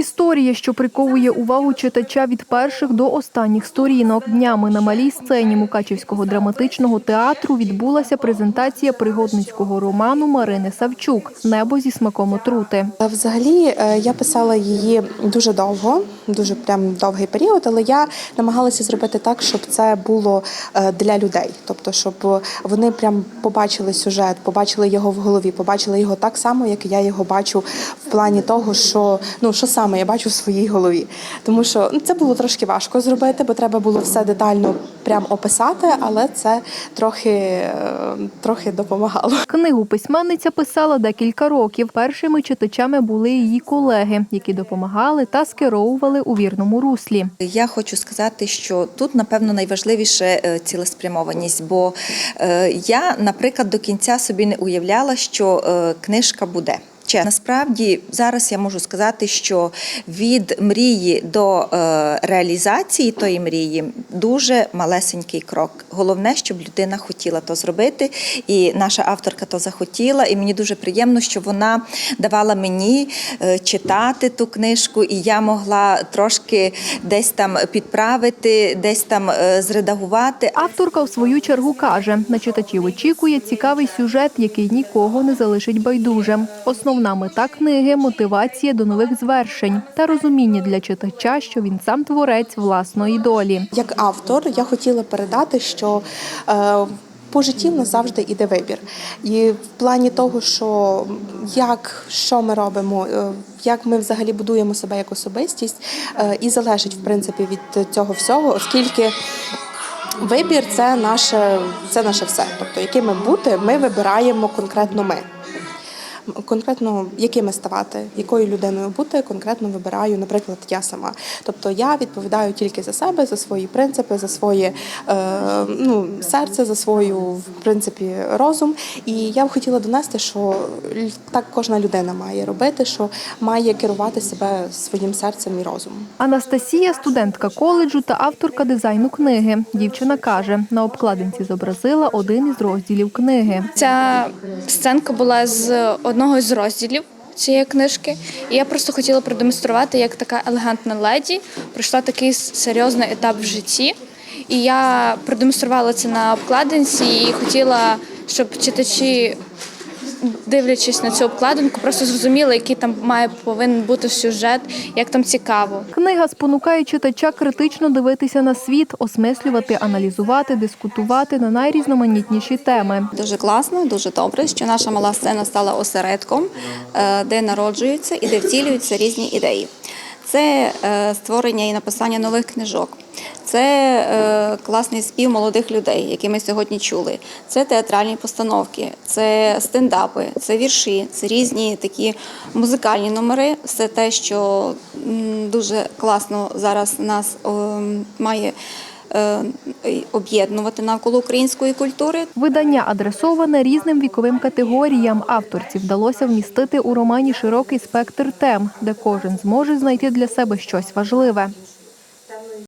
Історія, що приковує увагу читача від перших до останніх сторінок. Днями на малій сцені Мукачівського драматичного театру відбулася презентація пригодницького роману Марини Савчук Небо зі смаком отрути. Взагалі е, я писала її дуже довго, дуже прям довгий період, але я намагалася зробити так, щоб це було е, для людей. Тобто, щоб вони прям побачили сюжет, побачили його в голові, побачили його так само, як я його бачу в плані того, що ну що саме я бачу в своїй голові. Тому що ну, це було трошки важко зробити, бо треба було все детально прям описати, але це трохи, е, трохи допомагало. Книгу письменниця писала декілька років. Першими читачами були її колеги, які допомагали та скеровували у вірному руслі. Я хочу сказати, що тут, напевно, найважливіше е, цілеспрямованість, бо е, я, наприклад, до кінця собі не уявляла, що книжка буде. Чи насправді зараз я можу сказати, що від мрії до е, реалізації тої мрії дуже малесенький крок. Головне, щоб людина хотіла то зробити, і наша авторка то захотіла. І мені дуже приємно, що вона давала мені е, читати ту книжку, і я могла трошки десь там підправити, десь там е, зредагувати. Авторка в свою чергу каже, на читачів очікує цікавий сюжет, який нікого не залишить байдужим. Основна мета книги мотивація до нових звершень та розуміння для читача, що він сам творець власної долі. Як автор я хотіла передати, що е, по житті в нас завжди іде вибір. І в плані того, що як що ми робимо, е, як ми взагалі будуємо себе як особистість, е, і залежить в принципі від цього всього, оскільки. Вибір це наше, це наше все. Тобто, якими бути, ми вибираємо конкретно ми. Конкретно якими ставати, якою людиною бути, конкретно вибираю, наприклад, я сама. Тобто я відповідаю тільки за себе, за свої принципи, за своє е, ну, серце, за свою в принципі розум. І я б хотіла донести, що так кожна людина має робити, що має керувати себе своїм серцем і розумом. Анастасія студентка коледжу та авторка дизайну книги. Дівчина каже, на обкладинці зобразила один із розділів книги. Ця сценка була з одного з розділів цієї книжки. І я просто хотіла продемонструвати, як така елегантна леді пройшла такий серйозний етап в житті. І я продемонструвала це на обкладинці і хотіла, щоб читачі, дивлячись на цю обкладинку, просто зрозуміла, який там має повинен бути сюжет, як там цікаво. Книга спонукає читача критично дивитися на світ, осмислювати, аналізувати, дискутувати на найрізноманітніші теми. Дуже класно, дуже добре, що наша мала сцена стала осередком, е, де народжуються і де втілюються різні ідеї. Це е, створення і написання нових книжок. Це е, класний спів молодих людей, які ми сьогодні чули. Це театральні постановки, це стендапи, це вірші, це різні такі музикальні номери. Все те, що дуже класно зараз нас має об'єднувати навколо української культури. Видання адресоване різним віковим категоріям. Авторці вдалося вмістити у романі широкий спектр тем, де кожен зможе знайти для себе щось важливе.